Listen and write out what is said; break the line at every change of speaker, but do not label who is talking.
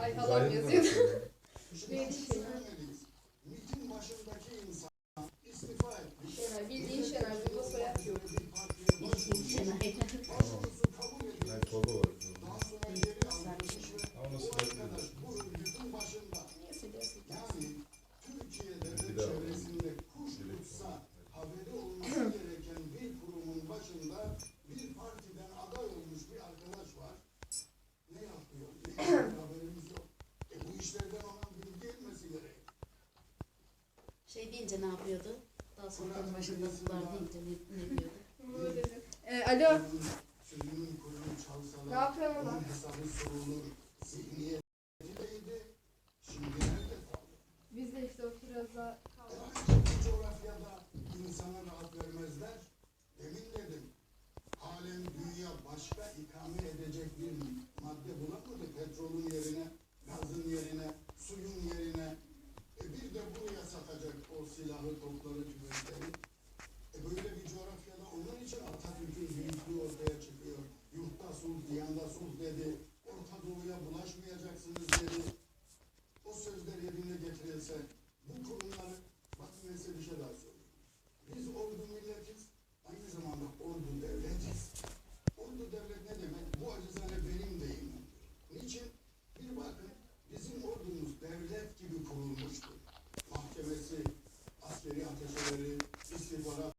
Ay halam yazıyordu. Şey
deyince ne yapıyordu? Daha sonra en başında bunlar deyince ne, ne diyordu?
Bunu dedim. Ee, alo.
Sözünün çalsalar,
Ne yapıyorsun lan?
hesabı sorulur. Zihniyeti neydi? Şimdi nerede kaldı?
Biz de işte oturuyoruz da
Ancak bu coğrafyada insana rahat vermezler. Demin dedim. Halen dünya başka ikame edecek bir madde bulamadı. Petrolün yerine, gazın yerine, suyun yerine. E bir de buraya satacak o silahı, topları, tüfekleri. E böyle bir coğrafyada onun için Atatürk'ün büyüklüğü ortaya çıkıyor. Yurtta sulh, diyanda sulh dedi. Orta Doğu'ya bulaşmayacaksınız dedi. O sözler yerine getirilse devlet gibi